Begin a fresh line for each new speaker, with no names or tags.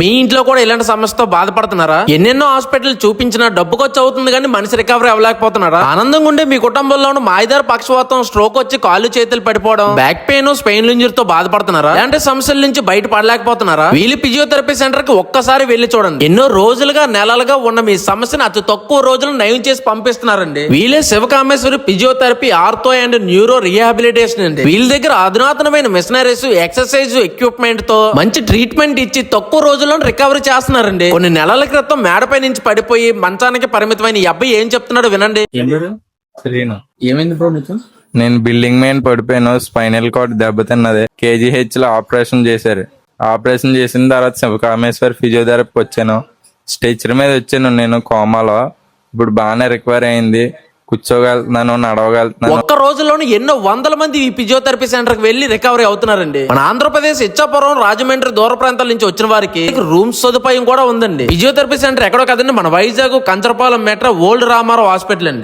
మీ ఇంట్లో కూడా ఇలాంటి సమస్యతో బాధపడుతున్నారా? ఎన్నెన్నో హాస్పిటల్ చూపించినా డబ్బు ఖర్చు అవుతుంది కానీ మనిషి రికవరీ అవ్వలేకపోతున్నారా? ఆనందంగా ఉండే మీ కుటుంబంలో మాయదారు పక్షవాతం స్ట్రోక్ వచ్చి కాళ్ళు చేతులు పడిపోవడం బ్యాక్ పెయిన్ స్పెయిన్ ఇంజర్తో బాధపడుతున్నారా? ఇలాంటి సమస్యల నుంచి బయట పడలేకపోతున్నారా వీళ్ళు ఫిజియోథెరపీ సెంటర్కి ఒక్కసారి వెళ్ళి చూడండి. ఎన్నో రోజులుగా నెలలుగా ఉన్న మీ సమస్యను అతి తక్కువ రోజులు నయం చేసి పంపిస్తున్నారండి. వీళ్ళే Sivakameswari physiotherapy ortho and neuro rehabilitation అండి. వీళ్ళ దగ్గర అధునాతనమైన మిషనరీస్ ఎక్సర్సైజ్ ఎక్విప్మెంట్తో మంచి ట్రీట్మెంట్ ఇచ్చి తక్కువ రోజుల్లో రికవరీ చేస్తున్నారండి. కొన్ని నెలల క్రితం మేడపై నుంచి పడిపోయి మంచానికి పరిమితమైన ఈ అబ్బాయి ఏం చెప్తున్నాడు వినండి.
ఏమైంది బ్రో నీకు?
నేను బిల్డింగ్ మీద పడిపోయాను. స్పైనల్ కార్డ్ దెబ్బతిన్నది కేజీహెచ్లో ఆపరేషన్ చేశారు. ఆపరేషన్ చేసిన తర్వాత శివకామేశ్వర్ ఫిజియోథెరపీకి వచ్చాను. స్ట్రెచర్ మీద వచ్చాను నేను కోమాలో. ఇప్పుడు బాగానే రికవర్ అయింది. కూర్చోగలుగుతున్నాను నడవగలుగుతున్నాను.
ఒక్క రోజులోనే ఎన్నో వందల మంది ఈ ఫిజియోథెరపీ సెంటర్కి వెళ్ళి రికవరీ అవుతున్నారండి. మన ఆంధ్రప్రదేశ్ ఇచ్చాపురం రాజమండ్రి దూర ప్రాంతాల నుంచి వచ్చిన వారికి రూమ్ సదుపాయం కూడా ఉందండి. ఫిజియోథెరపీ సెంటర్ ఎక్కడో కదండి మన Vizag Kancharapalem metro old Ramarao hospital అండి.